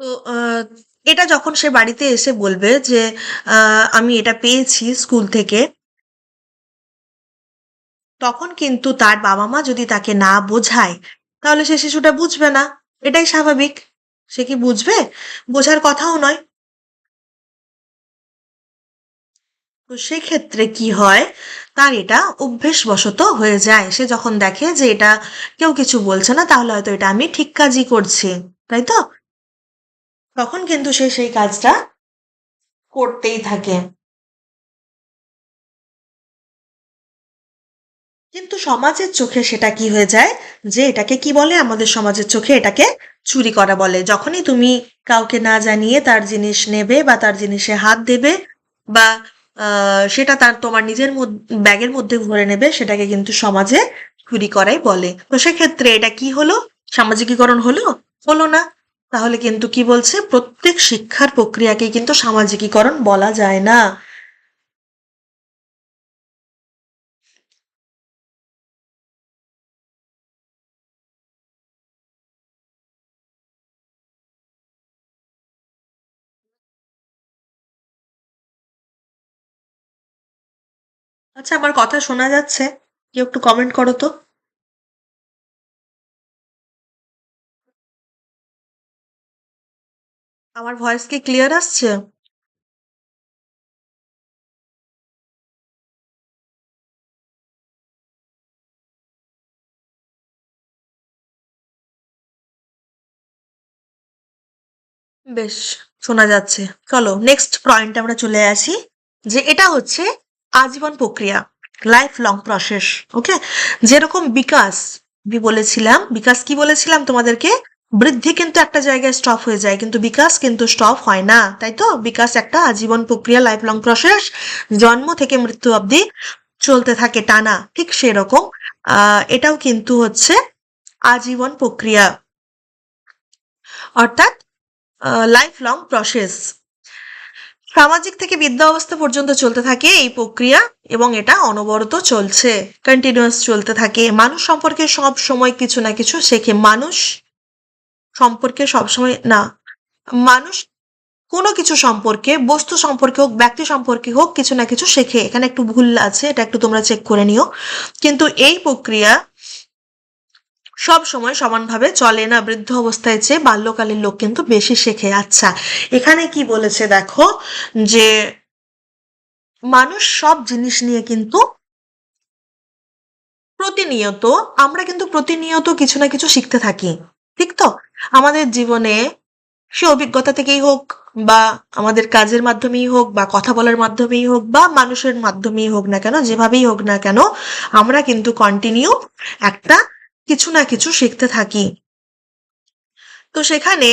তো এটা যখন সে বাড়িতে এসে বলবে যে আমি এটা পেয়েছি স্কুল থেকে তখন কিন্তু তার বাবা-মা যদি তাকে না বোঝায়, তাহলে সে শিশুটা বুঝবে না। এটাই স্বাভাবিক। সে কি বুঝবে? বোঝার কথাও নয়। তো সেক্ষেত্রে কি হয়? তার এটা অভ্যেসবশত হয়ে যায়। সে যখন দেখে যে এটা কেউ কিছু বলছে না, তাহলে হয়তো এটা আমি ঠিক কাজই করছি। তাই তো? তখন কিন্তু সে সেই কাজটা করতেই থাকে। কিন্তু সমাজের চোখে সেটা কি হয়ে যায়? যে এটাকে কি বলে? আমাদের সমাজের চোখে এটাকে চুরি করা বলে। যখনই তুমি কাউকে না জানিয়ে তার জিনিস নেবে বা তার জিনিসে হাত দেবে বা সেটা তার তোমার নিজের ব্যাগের মধ্যে ভরে নেবে, সেটাকে কিন্তু সমাজে চুরি করাই বলে। তো সেক্ষেত্রে এটা কি হলো? সামাজিকীকরণ হলো? হলো না। তাহলে কিন্তু কি বলছে? প্রত্যেক শিক্ষার প্রক্রিয়াকেই কিন্তু সামাজিকীকরণ বলা যায় না। আচ্ছা আমার কথা শোনা যাচ্ছে? কেউ একটু কমেন্ট করো তো? আমার ভয়েস কি ক্লিয়ার আসছে? বেশ, শোনা যাচ্ছে। চলো নেক্সট পয়েন্টে আমরা চলে আসি, যে এটা হচ্ছে আজীবন প্রক্রিয়া। Life long process. ওকে? যেরকম বিকাশ আমি বলেছিলাম, বিকাশ কি বলেছিলাম তোমাদেরকে? বৃদ্ধি কিন্তু একটা জায়গায় স্টপ হয়ে যায় কিন্তু বিকাশ কিন্তু স্টপ হয় না। তাই তো? বিকাশ একটা আজীবন প্রক্রিয়া লাইফ লং প্রসেস। জন্ম থেকে মৃত্যু অবধি চলতে থাকে টানা। ঠিক সেরকম এটাও কিন্তু হচ্ছে আজীবন প্রক্রিয়া। অর্থাৎ লাইফ লং প্রসেস। সামাজিক থেকে বিদ্যা অবস্থা পর্যন্ত চলতে থাকে এই প্রক্রিয়া এবং এটা অনবরত চলছে। কন্টিনিউয়াস চলতে থাকে। মানুষ সম্পর্কে সব সময় কিছু না কিছু শেখে। মানুষ সম্পর্কে সবসময় না। মানুষ কোনো কিছু সম্পর্কে, বস্তু সম্পর্কে হোক, ব্যক্তি সম্পর্কে হোক কিছু না কিছু শেখে। এখানে একটু ভুল আছে। এটা একটু তোমরা চেক করে নিও। কিন্তু এই প্রক্রিয়া সবসময় সমানভাবে চলে না। বৃদ্ধ অবস্থায় চেয়ে বাল্যকালের লোক কিন্তু বেশি শেখে। আচ্ছা, এখানে কি বলেছে দেখো যে মানুষ সব জিনিস নিয়ে কিন্তু প্রতিনিয়ত আমরা কিন্তু প্রতিনিয়ত কিছু না কিছু শিখতে থাকি। ঠিক তো? আমাদের জীবনে সে অভিজ্ঞতা থেকেই হোক বা আমাদের কাজের মাধ্যমেই হোক বা কথা বলার মাধ্যমেই হোক বা মানুষের মাধ্যমেই হোক না কেন, যেভাবেই হোক না কেন, আমরা কিন্তু কন্টিনিউ একটা কিছু না কিছু শিখতে থাকি। তো সেখানে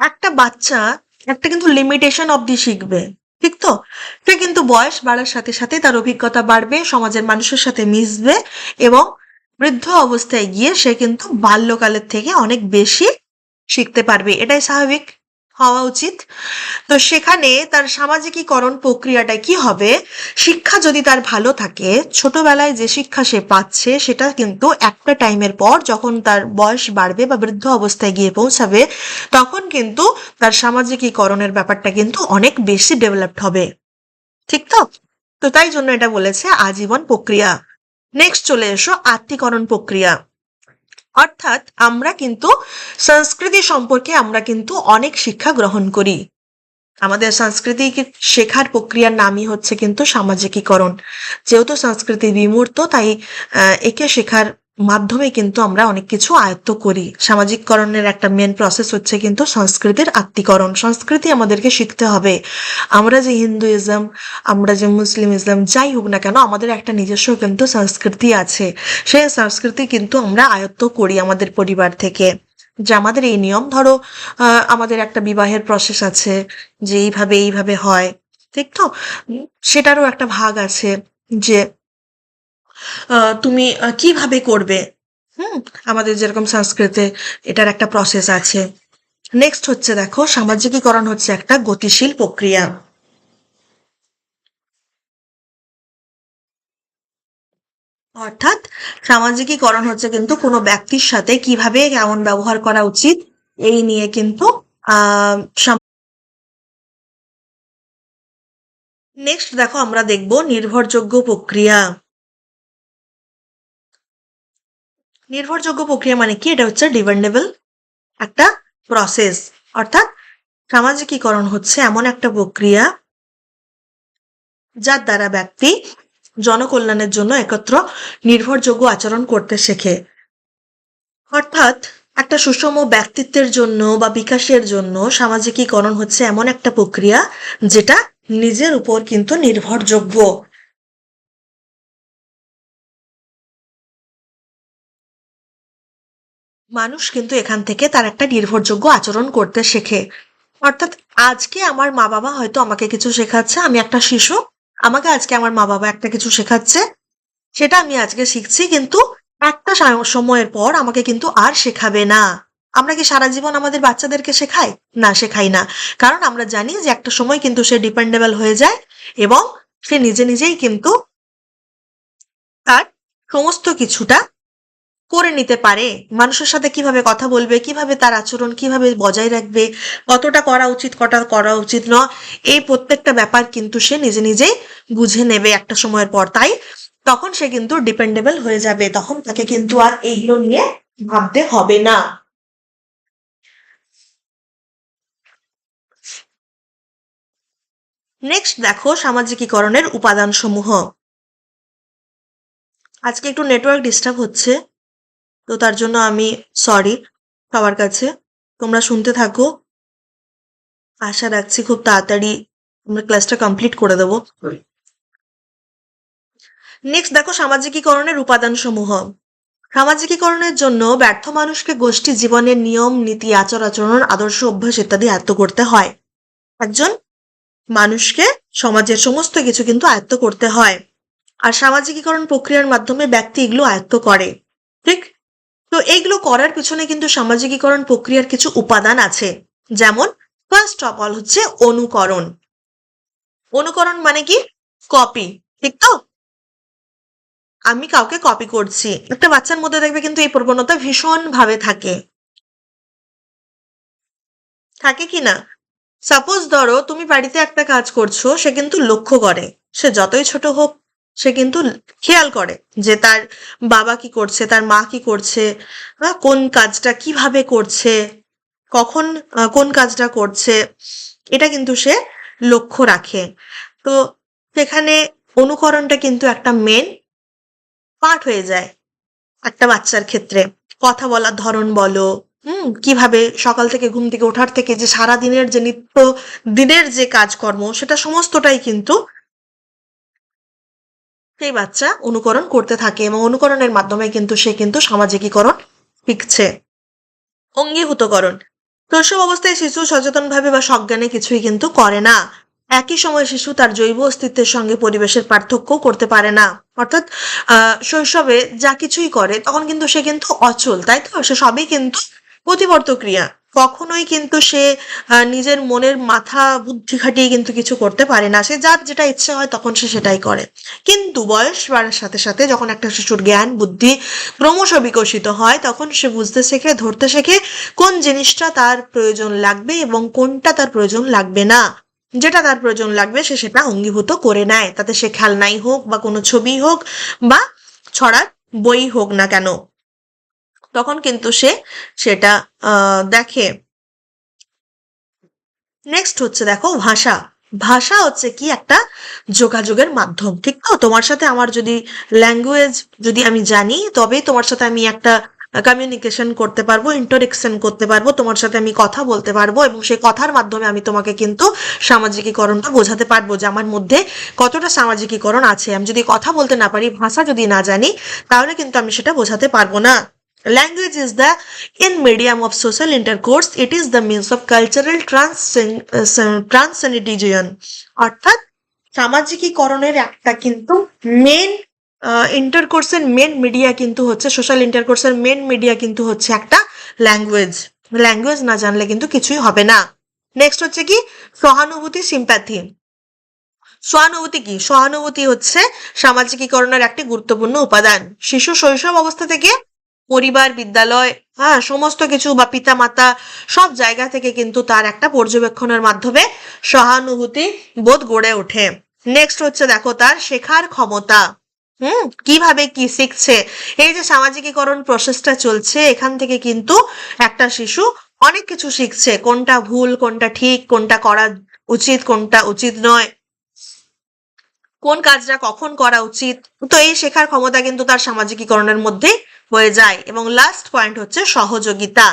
একটা বাচ্চা একটা কিন্তু লিমিটেশন অবধি শিখবে। ঠিক তো? সে কিন্তু বয়স বাড়ার সাথে, সাথে তার অভিজ্ঞতা বাড়বে, সমাজের মানুষের সাথে মিশবে এবং বৃদ্ধ অবস্থায় গিয়ে সে কিন্তু বাল্যকালের থেকে অনেক বেশি শিখতে পারবে। এটাই স্বাভাবিক হওয়া উচিত। তো সেখানে তার সামাজিকীকরণ প্রক্রিয়াটা কি হবে? শিক্ষা যদি তার ভালো থাকে, ছোটবেলায় যে শিক্ষা সে পাচ্ছে সেটা কিন্তু একটা টাইমের পর যখন তার বয়স বাড়বে বা বৃদ্ধ অবস্থায় গিয়ে পৌঁছাবে, তখন কিন্তু তার সামাজিকীকরণের ব্যাপারটা কিন্তু অনেক বেশি ডেভেলপড হবে। ঠিক তো? তো তাই জন্য এটা বলেছে আজীবন প্রক্রিয়া। নেক্সট চলে এসো আত্মীকরণ প্রক্রিয়া। অর্থাৎ আমরা কিন্তু সংস্কৃতি সম্পর্কে আমরা কিন্তু অনেক শিক্ষা গ্রহণ করি। আমাদের সংস্কৃতি শেখার প্রক্রিয়ার নামই হচ্ছে কিন্তু সামাজিকীকরণ। যেহেতু সংস্কৃতি বিমূর্ত, তাই একে শেখার মাধ্যমে কিন্তু আমরা অনেক কিছু আয়ত্ত করি। সামাজিককরণের একটা মেন প্রসেস হচ্ছে কিন্তু সংস্কৃতির আত্মীকরণ। সংস্কৃতি আমাদেরকে শিখতে হবে। আমরা যে হিন্দুইজম, আমরা যে মুসলিমিজম যাই হোক না কেন আমাদের একটা নিজস্ব কিন্তু সংস্কৃতি আছে। সেই সংস্কৃতি কিন্তু আমরা আয়ত্ত করি আমাদের পরিবার থেকে। যে আমাদের এই নিয়ম ধরো আমাদের একটা বিবাহের প্রসেস আছে যে এইভাবে, এইভাবে হয়। ঠিক তো? সেটারও একটা ভাগ আছে যে তুমি কীভাবে করবে? হুম, আমাদের যেরকম সংস্কৃতে এটার একটা প্রসেস আছে। নেক্সট হচ্ছে দেখো, সামাজিকীকরণ হচ্ছে একটা গতিশীল প্রক্রিয়া। অর্থাৎ সামাজিকীকরণ হচ্ছে কিন্তু কোনো ব্যক্তির সাথে কীভাবে কেমন ব্যবহার করা উচিত, এই নিয়ে কিন্তু নেক্সট দেখো, আমরা দেখব নির্ভরযোগ্য প্রক্রিয়া। নির্ভরযোগ্য প্রক্রিয়া মানে কি? এটা হচ্ছে ডিপেন্ডেবল একটা প্রসেস। অর্থাৎ সামাজিকীকরণ হচ্ছে এমন একটা প্রক্রিয়া যার দ্বারা ব্যক্তি জনকল্যাণের জন্য একত্র নির্ভরযোগ্য আচরণ করতে শেখে। অর্থাৎ একটা সুষম ব্যক্তিত্বের জন্য বা বিকাশের জন্য সামাজিকীকরণ হচ্ছে এমন একটা প্রক্রিয়া যেটা নিজের উপর কিন্তু নির্ভরযোগ্য। মানুষ কিন্তু এখান থেকে তার একটা নির্ভরযোগ্য আচরণ করতে শেখে। অর্থাৎ আজকে আমার মা বাবা হয়তো আমাকে কিছু শেখাচ্ছে, আমি একটা শিশু, আমাকে আজকে আমার মা বাবা একটা কিছু শেখাচ্ছে, সেটা আমি আজকে শিখছি, কিন্তু একটা সময়ের পর আমাকে কিন্তু আর শেখাবে না। আমরা কি সারা জীবন আমাদের বাচ্চাদেরকে শেখাই? না শেখাই না। কারণ আমরা জানি যে একটা সময় কিন্তু সে ডিপেন্ডেবল হয়ে যায় এবং সে নিজে নিজেই কিন্তু তার সমস্ত কিছুটা করে নিতে পারে? মানুষের সাথে কীভাবে কথা বলবে? কীভাবে তার আচরণ কীভাবে বজায় রাখবে? কতটা করা উচিত, কটা করা উচিত নয়? এই প্রত্যেকটা ব্যাপার কিন্তু সে নিজে নিজেই বুঝে নেবে একটা সময়ের পর। তাই তখন সে কিন্তু ডিপেন্ডেবল হয়ে যাবে। তখন তাকে কিন্তু আর এইগুলো নিয়ে ভাবতে হবে না। নেক্সট দেখো সামাজিকীকরণের উপাদান সমূহ আজকে একটু নেটওয়ার্ক ডিস্টার্ব হচ্ছে। তো তার জন্য আমি সরি সবার কাছে। তোমরা শুনতে থাকো। আশা রাখছি খুব তাড়াতাড়ি আমরা ক্লাসটা কমপ্লিট করে দেবো। নেক্সট দেখো সামাজিকীকরণের উপাদান সমূহ সামাজিকীকরণের জন্য ব্যর্থ মানুষকে গোষ্ঠী জীবনের নিয়ম নীতি আচার আচরণ আদর্শ অভ্যাস ইত্যাদি আয়ত্ত করতে হয়। একজন মানুষকে সমাজের সমস্ত কিছু কিন্তু আয়ত্ত করতে হয়। আর সামাজিকীকরণ প্রক্রিয়ার মাধ্যমে ব্যক্তি এগুলো আয়ত্ত করে। ঠিক? তো এইগুলো করার পিছনে কিন্তু সামাজিকীকরণ প্রক্রিয়ার কিছু উপাদান আছে। যেমন ফার্স্ট অফ অল হচ্ছে অনুকরণ। অনুকরণ মানে কি? কপি ঠিক তো? আমি কাউকে কপি করছি। একটা বাচ্চার মধ্যে দেখবে কিন্তু এই প্রবণতা ভীষণ ভাবে থাকে। থাকে কি না? সাপোজ ধরো, তুমি বাড়িতে একটা কাজ করছ, সে কিন্তু লক্ষ্য করে। সে যতই ছোট হোক সে কিন্তু খেয়াল করে যে তার বাবা কি করছে, তার মা কি করছে, বা কোন কাজটা কীভাবে করছে, কখন কোন কাজটা করছে, এটা কিন্তু সে লক্ষ্য রাখে। তো সেখানে অনুকরণটা কিন্তু একটা মেন পার্ট হয়ে যায় একটা বাচ্চার ক্ষেত্রে। কথা বলার ধরন বলো, হুম, কীভাবে সকাল থেকে ঘুম থেকে ওঠার থেকে যে সারা দিনের যে নিত্য দিনের যে কাজকর্ম, সেটা সমস্তটাই কিন্তু সেই বাচ্চা অনুকরণ করতে থাকে এবং অনুকরণের মাধ্যমে কিন্তু সে কিন্তু সামাজিকীকরণ শিখছে। অঙ্গীভূতকরণ। শৈশব অবস্থায় শিশু সচেতনভাবে বা সজ্ঞানে কিছুই কিন্তু করে না। একই সময় শিশু তার জৈব অস্তিত্বের সঙ্গে পরিবেশের পার্থক্য করতে পারে না। অর্থাৎ শৈশবে যা কিছুই করে, তখন কিন্তু সে কিন্তু অচল, তাই তো? সে সবই কিন্তু প্রতিবর্ত ক্রিয়া কখনোই কিন্তু সে নিজের মনের মাথা বুদ্ধি খাটিয়ে কিন্তু কিছু করতে পারে না। সে যার যেটা ইচ্ছে হয় তখন সে সেটাই করে। কিন্তু বয়স বাড়ার সাথে সাথে যখন একটা শিশুর জ্ঞান, বুদ্ধি ক্রমশ বিকশিত হয়, তখন সে বুঝতে শেখে, ধরতে শেখে কোন জিনিসটা তার প্রয়োজন লাগবে এবং কোনটা তার প্রয়োজন লাগবে না। যেটা তার প্রয়োজন লাগবে সে সেটা অঙ্গীভূত করে নেয়। তাতে সে খেলনাই হোক বা কোনো ছবি হোক বা ছড়ার বই হোক না কেন। তখন কিন্তু সে সেটা দেখে। নেক্সট হচ্ছে দেখো ভাষা। ভাষা হচ্ছে কি একটা যোগাযোগের মাধ্যম, ঠিক তো? তোমার সাথে আমার যদি ল্যাঙ্গুয়েজ যদি আমি জানি, তবে তোমার সাথে আমি একটা কমিউনিকেশন করতে পারব ইন্টারেকশন করতে পারব, তোমার সাথে আমি কথা বলতে পারব এবং সেই কথার মাধ্যমে আমি তোমাকে কিন্তু সামাজিকীকরণটা বোঝাতে পারব যে আমার মধ্যে কতটা সামাজিকীকরণ আছে। আমি যদি কথা বলতে না পারি, ভাষা যদি না জানি, তাহলে কিন্তু আমি সেটা বোঝাতে পারব না। Language is the in medium of social intercourse. It is the means of cultural uh, transcendentization. অর্থাৎ সামাজিকীকরণের একটা কিন্তু মেন ইন্টারকোর্সের মেন মিডিয়া কিন্তু হচ্ছে সোশ্যাল ইন্টারকোর্সের মেন মিডিয়া কিন্তু হচ্ছে একটা ল্যাঙ্গুয়েজ ল্যাঙ্গুয়েজ না জানলে কিন্তু কিছুই হবে না। নেক্সট হচ্ছে কি? সহানুভূতি সিম্প্যাথি সহানুভূতি কি? সহানুভূতি হচ্ছে সামাজিকীকরণের একটি গুরুত্বপূর্ণ উপাদান। শিশু শৈশব অবস্থা থেকে পরিবার, বিদ্যালয় হ্যাঁ সমস্ত কিছু বা পিতা মাতা সব জায়গা থেকে কিন্তু তার একটা পর্যবেক্ষণের মাধ্যমে সহানুভূতি বোধ গড়ে ওঠে। নেক্সট হচ্ছে দেখো তার শেখার ক্ষমতা। হুম, কীভাবে কি শিখছে? এই যে সামাজিকীকরণ প্রসেসটা চলছে, এখান থেকে কিন্তু একটা শিশু অনেক কিছু শিখছে। কোনটা ভুল, কোনটা ঠিক, কোনটা করা উচিত, কোনটা উচিত নয়। কোন কাজটা কখন করা উচিত? তো এই শেখার ক্ষমতা কিন্তু তার সামাজিকীকরণের মধ্যে হয়ে যায়। এবং লাস্ট পয়েন্ট হচ্ছে সহযোগিতা।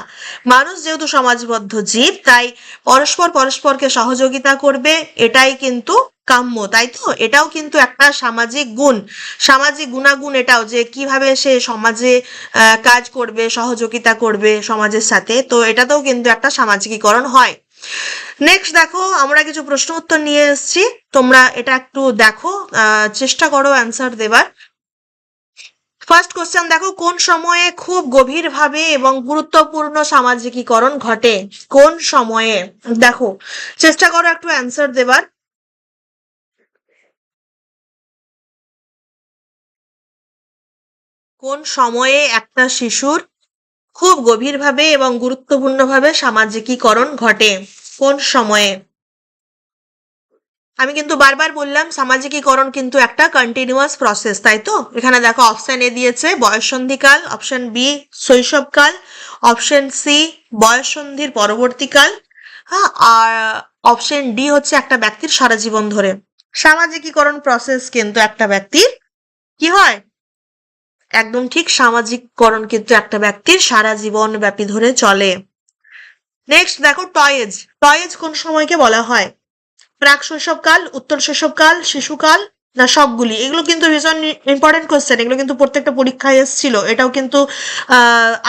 মানুষ যেহেতু সমাজবদ্ধ জীব, তাই পরস্পর পরস্পরকে সহযোগিতা করবে, এটাই কিন্তু কাম্য, তাই তো? এটাও কিন্তু একটা সামাজিক গুণ। সামাজিক গুণাগুণ এটাও যে কীভাবে সে সমাজে কাজ করবে, সহযোগিতা করবে সমাজের সাথে, তো এটাতেও কিন্তু একটা সামাজিকীকরণ হয়। নেক্সট দেখো, আমরা কিছু প্রশ্ন উত্তর নিয়ে এসেছি। তোমরা এটা একটু দেখো চেষ্টা করো অ্যান্সার দেবার। ফার্স্ট কোশ্চেন দেখো, কোন সময়ে খুব গভীরভাবে এবং গুরুত্বপূর্ণ সামাজিকীকরণ ঘটে? কোন সময়ে? দেখো, চেষ্টা করো একটু অ্যান্সার দেবার। কোন সময়ে একটা শিশুর খুব গভীরভাবে এবং গুরুত্বপূর্ণভাবে সামাজিকীকরণ ঘটে? কোন সময়ে? আমি কিন্তু বারবার বললাম, সামাজিকীকরণ কিন্তু একটা কন্টিনিউয়াস প্রসেস তাই তো? এখানে দেখো অপশন এ দিয়েছে বয়ঃসন্ধিকাল অপশন বি শৈশবকাল অপশন সি বয়ঃসন্ধির পরবর্তীকাল হ্যাঁ আর অপশন ডি হচ্ছে একটা ব্যক্তির সারা জীবন ধরে। সামাজিকীকরণ প্রসেস কিন্তু একটা ব্যক্তির কি হয়? একদম ঠিক সামাজিককরণ কিন্তু একটা ব্যক্তির সারা জীবন ব্যাপী ধরে চলে। নেক্সট দেখো টয়েজ টয়েজ কোন সময়কে বলা হয়? প্রাক শৈশবকাল উত্তর শৈশবকাল শিশুকাল না সবগুলি। এগুলো কিন্তু ভীষণ ইম্পর্টেন্ট কোশ্চেন এগুলো কিন্তু প্রত্যেকটা পরীক্ষায় এসেছিল। এটাও কিন্তু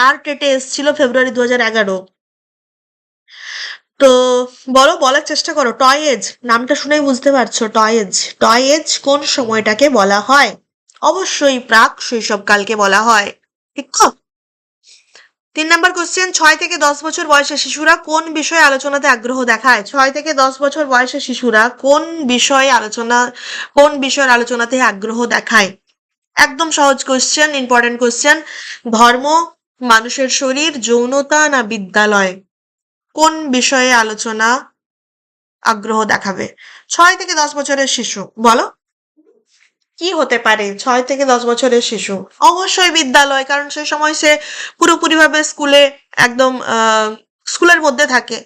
আর টেটে এসেছিল ফেব্রুয়ারি দু হাজার এগারো। তো বলো, বলার চেষ্টা করো। টয়েজ নামটা শুনেই বুঝতে পারছ। টয়েজ টয়েজ কোন সময়টাকে বলা হয়? অবশ্যই প্রাক শৈশবকালকে বলা হয়। ঠিক তো তিন নম্বর কোশ্চেন ছয় থেকে দশ বছর বয়সের শিশুরা কোন বিষয়ে আলোচনাতে আগ্রহ দেখায়? ছয় থেকে দশ বছর বয়সের শিশুরা কোন বিষয়ে আলোচনা, কোন বিষয়ের আলোচনাতে আগ্রহ দেখায়? একদম সহজ কোশ্চেন ইম্পর্টেন্ট কোশ্চেন ধর্ম, মানুষের শরীর, যৌনতা না বিদ্যালয়? কোন বিষয়ে আলোচনা আগ্রহ দেখাবে? ছয় থেকে দশ বছরের শিশু, বলো। কি হতে পারে? ছয় থেকে দশ বছরের শিশু। অবশ্যই বিদ্যালয়, কারণ সে সময় সে পুরোপুরিভাবে স্কুলে একদম স্কুলের মধ্যে থাকে।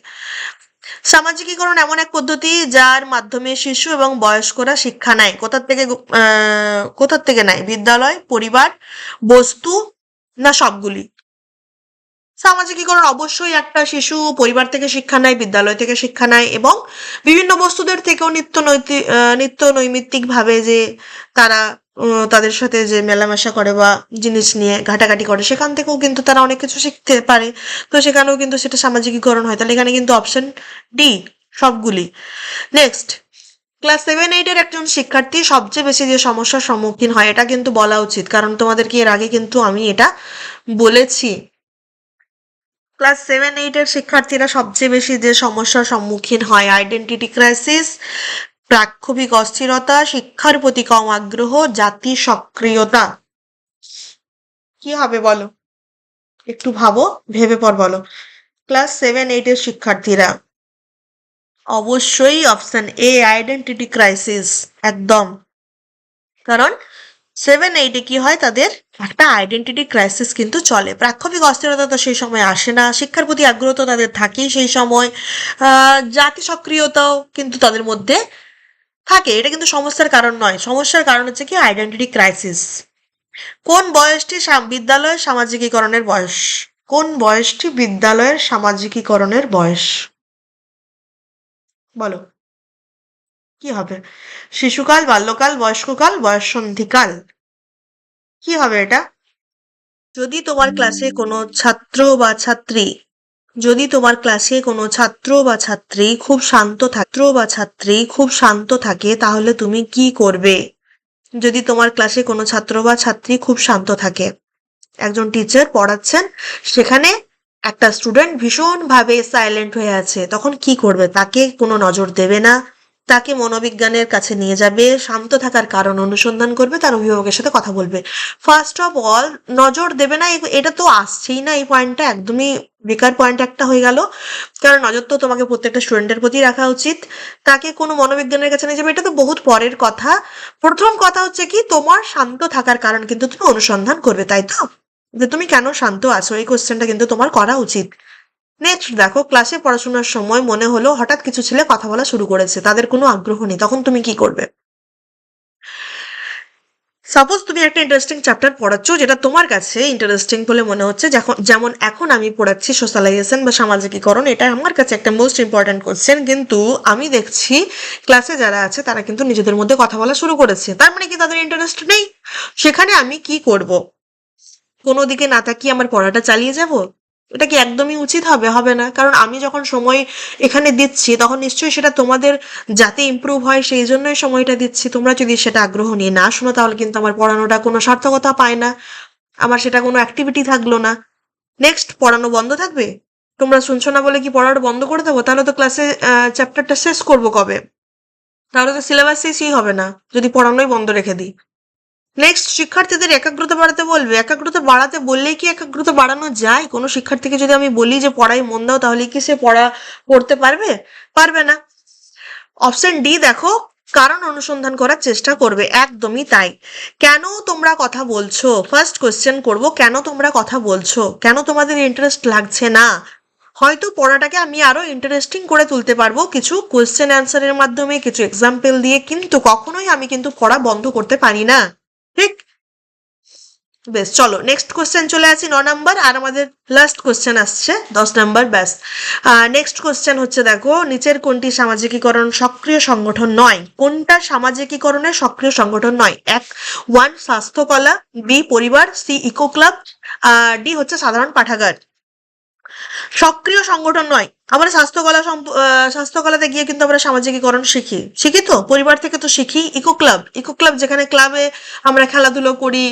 সামাজিকীকরণ এমন এক পদ্ধতি যার মাধ্যমে শিশু এবং বয়স্করা শিক্ষা নেয়। কোথার থেকে কোথার থেকে নেয়? বিদ্যালয়, পরিবার, বস্তু না সবগুলি? সামাজিকীকরণ অবশ্যই একটা শিশু পরিবার থেকে শিক্ষা নেয়, বিদ্যালয় থেকে শিক্ষা নেয় এবং বিভিন্ন বস্তুদের থেকেও নিত্য নৈতিক নিত্য নৈমিত্তিক ভাবে যে তারা তাদের সাথে যে মেলামেশা করে বা জিনিস নিয়ে ঘাটাঘাটি করে, সেখান থেকেও কিন্তু তারা অনেক কিছু শিখতে পারে। তো সেখানেও কিন্তু সেটা সামাজিকীকরণ হয়। তাহলে এখানে কিন্তু অপশন ডি সবগুলি। নেক্সট ক্লাস সেভেন এইটের একজন শিক্ষার্থী সবচেয়ে বেশি যে সমস্যার সম্মুখীন হয়, এটা কিন্তু বলা উচিত। কারণ তোমাদেরকে এর আগে কিন্তু আমি এটা বলেছি। ক্লাস সেভেন এইটের শিক্ষার্থীরা সবচেয়ে বেশি যে সমস্যার সম্মুখীন হয় আইডেন্টিটি ক্রাইসিস প্রাক্ষোভিক অস্থিরতা, শিক্ষার প্রতি কম আগ্রহ জাতি সক্রিয়তা। কি হবে বলো? একটু ভাবো, ভেবে পর বলো। ক্লাস সেভেন এইটের শিক্ষার্থীরা। অবশ্যই অপশন এ আইডেন্টিটি ক্রাইসিস একদম। কারণ সেভেন এইটে কি হয় তাদের একটা আইডেন্টিটি ক্রাইসিস কিন্তু চলে। প্রাক্ষবিক অস্থিরতা তো সেই সময় আসে না, শিক্ষার প্রতি আগ্রহ তো তাদের থাকেই সেই সময়। জাতি সক্রিয়তাও কিন্তু তাদের মধ্যে থাকে। এটা কিন্তু সমস্যার কারণ নয়। সমস্যার কারণ হচ্ছে কি আইডেন্টিটি ক্রাইসিস কোন বয়সটি বিদ্যালয়ের সামাজিকীকরণের বয়স? কোন বয়সটি বিদ্যালয়ের সামাজিকীকরণের বয়স? বলো। কি হবে? শিশুকাল, বাল্যকাল, বয়স্ককাল, বয়ঃসন্ধিকাল। কি হবে এটা? যদি তোমার ক্লাসে কোনো ছাত্র বা ছাত্রী, যদি তোমার ক্লাসে কোনো ছাত্র বা ছাত্রী খুব শান্ত ছাত্র বা ছাত্রী খুব শান্ত থাকে, তাহলে তুমি কি করবে? যদি তোমার ক্লাসে কোনো ছাত্র বা ছাত্রী খুব শান্ত থাকে, একজন টিচার পড়াচ্ছেন, সেখানে একটা স্টুডেন্ট ভীষণভাবে সাইলেন্ট হয়ে আছে, তখন কি করবে? তাকে কোনো নজর দেবে না? তাকে মনোবিজ্ঞানের কাছে নিয়ে যাবে, শান্ত থাকার কারণ অনুসন্ধান করবে, তার অভিভাবকের সাথে কথা বলবে। ফার্স্ট অফ অল নজর দেবে না এটা তো আসছেই না, এই পয়েন্টটা একদমই বেকার পয়েন্ট একটা হয়ে গেল। কারণ নজর তো তোমাকে প্রত্যেকটা স্টুডেন্টের প্রতি রাখা উচিত। তাকে কোনো মনোবিজ্ঞানের কাছে নিয়ে যাবে, এটা তো বহুত পরের কথা। প্রথম কথা হচ্ছে কি, তোমার শান্ত থাকার কারণ কিন্তু তুমি অনুসন্ধান করবে, তাই তো? যে তুমি কেন শান্ত আছো, এই কোশ্চেনটা কিন্তু তোমার করা উচিত। নেক্সট দেখো ক্লাসে পড়াশোনার সময় মনে হলো হঠাৎ কিছু ছেলে কথা বলা শুরু করেছে, তাদের কোনো আগ্রহ নেই, তখন তুমি কি করবে? সাপোজ তুমি একটা ইন্টারেস্টিং চ্যাপ্টার পড়াচ্ছ, যেটা তোমার কাছে ইন্টারেস্টিং বলে মনে হচ্ছে যেমন এখন আমি পড়াচ্ছি সোশ্যালাইজেশন বা সামাজিকীকরণ এটা আমার কাছে একটা মোস্ট ইম্পর্ট্যান্ট কোশ্চেন কিন্তু আমি দেখছি ক্লাসে যারা আছে, তারা কিন্তু নিজেদের মধ্যে কথা বলা শুরু করেছে, তার মানে কি তাদের ইন্টারেস্ট নেই? সেখানে আমি কি করব? কোনো দিকে না তাকিয়ে আমার পড়াটা চালিয়ে যাব? এটা কি একদমই উচিত হবে? হবে না। কারণ আমি যখন সময় এখানে দিচ্ছি, তখন নিশ্চয়ই সেটা তোমাদের যাতে ইমপ্রুভ হয়, সেই জন্যই সময়টা দিচ্ছি। তোমরা যদি সেটা আগ্রহ নিয়ে না শোনো, তাহলে কিন্তু আমার পড়ানোটা কোনো সার্থকতা পায় না। আমার সেটা কোনো অ্যাক্টিভিটি থাকল না। নেক্সট পড়ানো বন্ধ থাকবে? তোমরা শুনছো না বলে কি পড়াটা বন্ধ করে দেবো? তাহলে তো ক্লাসে চ্যাপ্টারটা শেষ করব কবে? তাহলে তো সিলেবাস শেষই হবে না, যদি পড়ানোই বন্ধ রেখে দিই। নেক্সট শিক্ষার্থীদের একাগ্রতা বাড়াতে বলবে। একাগ্রতা বাড়াতে বললেই কি একাগ্রতা বাড়ানো যায়? কোনো শিক্ষার্থীকে যদি আমি বলি যে পড়াই মন দাও, তাহলে কি সে পড়া পড়তে পারবে? পারবে না। অপশন ডি দেখো, কারণ অনুসন্ধান করার চেষ্টা করবে। একদমই তাই। কেন তোমরা কথা বলছো? ফার্স্ট কোশ্চেন করব, কেন তোমরা কথা বলছো? কেন তোমাদের ইন্টারেস্ট লাগছে না? হয়তো পড়াটাকে আমি আরও ইন্টারেস্টিং করে তুলতে পারব। কিছু কোয়েশ্চেন অ্যান্সারের মাধ্যমে, কিছু এক্সাম্পল দিয়ে, কিন্তু কখনোই আমি কিন্তু পড়া বন্ধ করতে পারি না। বেশ, চলো নেক্সট কোশ্চেন চলে আসি ন নাম্বার আর আমাদের লাস্ট কোশ্চেন আসছে, দশ নাম্বার ব্যাস। নেক্সট কোশ্চেন হচ্ছে, দেখো, নিচের কোনটি সামাজিকীকরণ সক্রিয় সংগঠন নয়? কোনটা সামাজিকীকরণের সক্রিয় সংগঠন নয়? এক ওয়ান স্বাস্থ্যকলা, বি, পরিবার, সি ইকো ক্লাব আর ডি হচ্ছে সাধারণ পাঠাগার। সক্রিয় সংগঠন নয়, আমরা স্বাস্থ্যকলা স্বাস্থ্যকলাতে গিয়ে কিন্তু আমরা সামাজিকীকরণ শিখি। শিখি তো? পরিবার থেকে তো শিখি। Eco club. ইকো ক্লাব যেখানে ক্লাবে আমরা খেলাধুলো করি,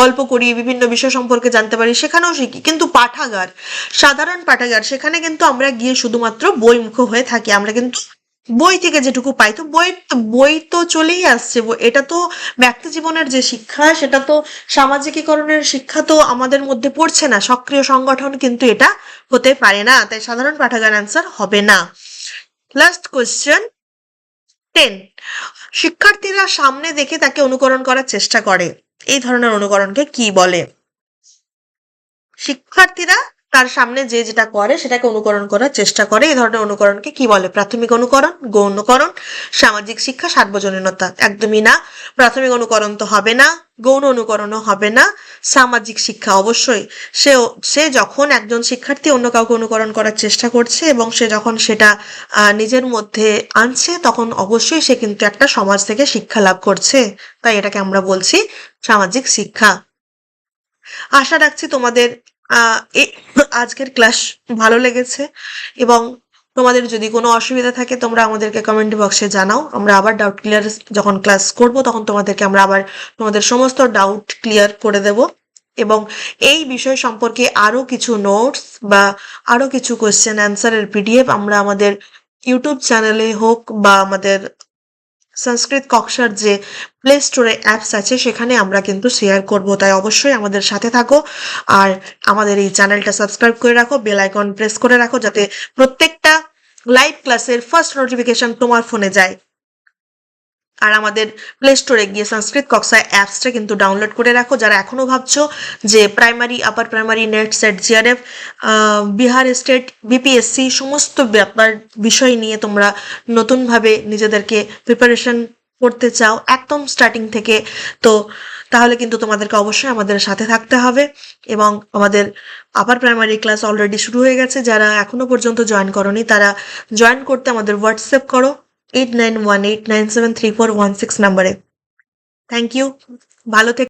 গল্প করি, বিভিন্ন বিষয় সম্পর্কে জানতে পারি, সেখানেও শিখি। কিন্তু পাঠাগার, সাধারণ পাঠাগার, সেখানে কিন্তু আমরা গিয়ে শুধুমাত্র বইমুখ হয়ে থাকি। আমরা কিন্তু বই থেকে যেটুকু পাই, তো বই বই তো চলেই আসছে। এটা তো ব্যক্তি জীবনের যে শিক্ষা, সেটা তো সামাজিকীকরণের শিক্ষা তো আমাদের মধ্যে পড়ছে না। সক্রিয় সংগঠন কিন্তু এটা হতে পারে না। তাই সাধারণ পাঠাগার অ্যান্সার হবে না। লাস্ট কোয়েশ্চেন টেন শিক্ষার্থীরা সামনে দেখে তাকে অনুকরণ করার চেষ্টা করে। এই ধরনের অনুকরণকে কি বলে? শিক্ষার্থীরা তার সামনে যে যেটা করে সেটাকে অনুকরণ করার চেষ্টা করে। এই ধরনের অনুকরণকে কি বলে? প্রাথমিক অনুকরণ, গৌণকরণ, সামাজিক শিক্ষা, সার্বজনীনতা। একদমই না। প্রাথমিক অনুকরণ তো হবে না, গৌণ অনুকরণও হবে না। সামাজিক শিক্ষা অবশ্যই। সে সে যখন একজন শিক্ষার্থী অন্য কাউকে অনুকরণ করার চেষ্টা করছে এবং সে যখন সেটা নিজের মধ্যে আনছে, তখন অবশ্যই সে কিন্তু একটা সমাজ থেকে শিক্ষা লাভ করছে। তাই এটাকে আমরা বলছি সামাজিক শিক্ষা। আশা রাখছি তোমাদের আজকের ক্লাস ভালো লেগেছে এবং তোমাদের যদি কোনো অসুবিধা থাকে তোমরা আমাদেরকে কমেন্ট বক্সে জানাও। আমরা আবার ডাউট ক্লিয়ার যখন ক্লাস করব তখন তোমাদেরকে আমরা আবার তোমাদের সমস্ত ডাউট ক্লিয়ার করে দেব। এবং এই বিষয় সম্পর্কে আরও কিছু নোটস বা আরও কিছু কোয়েশ্চেন অ্যান্সারের পিডিএফ আমরা আমাদের ইউটিউব চ্যানেলে হোক বা আমাদের সংস্কৃত কক্সার যে প্লে স্টোরে অ্যাপস আছে, সেখানে আমরা কিন্তু শেয়ার করব। তাই অবশ্যই আমাদের সাথে থাকো আর আমাদের এই চ্যানেলটা সাবস্ক্রাইব করে রাখো বেল আইকন প্রেস করে রাখো, যাতে প্রত্যেকটা লাইভ ক্লাসের ফার্স্ট নোটিফিকেশন তোমার ফোনে যায়। আর আমাদের প্লে স্টোরে গিয়ে সংস্কৃত কক্সা অ্যাপসটা কিন্তু ডাউনলোড করে রাখো। যারা এখনও ভাবছ যে primary upper primary NET SET JRF Bihar state BPSC সমস্ত ব্যাপার বিষয় নিয়ে তোমরা নতুনভাবে নিজেদেরকে প্রিপারেশন করতে চাও একদম স্টার্টিং থেকে, তো তাহলে কিন্তু তোমাদেরকে অবশ্যই আমাদের সাথে থাকতে হবে এবং আমাদের আপার প্রাইমারি ক্লাস অলরেডি শুরু হয়ে গেছে। যারা এখনও পর্যন্ত জয়েন করনি, তারা জয়েন করতে আমাদের হোয়াটসঅ্যাপ করো। Eight nine one eight nine seven three four one six নাম্বারে থ্যাংক ইউ ভালো থেকে